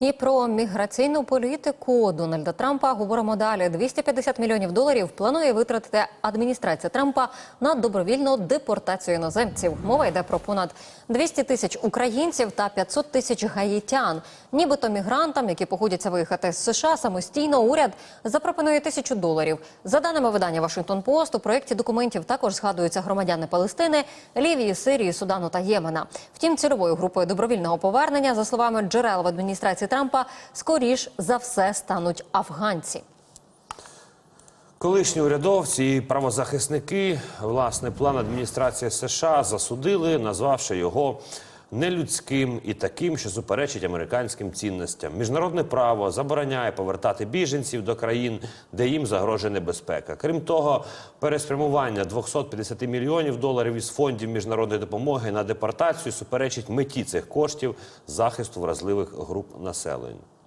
І про міграційну політику Дональда Трампа говоримо далі. 250 мільйонів доларів планує витратити адміністрація Трампа на добровільну депортацію іноземців. Мова йде про понад 200 тисяч українців та 500 тисяч гаїтян. Нібито мігрантам, які погодяться виїхати з США самостійно, уряд запропонує тисячу доларів. За даними видання Вашингтон Пост, у проєкті документів також згадуються громадяни Палестини, Лівії, Сирії, Судану та Ємена. Втім, цільовою групою добровільного повернення, за словами джерел в адміністрації Трампа, скоріш за все стануть афганці. Колишні урядовці і правозахисники власне план адміністрації США засудили, назвавши його нелюдським і таким, що суперечить американським цінностям. Міжнародне право забороняє повертати біженців до країн, де їм загрожує небезпека. Крім того, переспрямування 250 мільйонів доларів із фондів міжнародної допомоги на депортацію суперечить меті цих коштів захисту вразливих груп населення.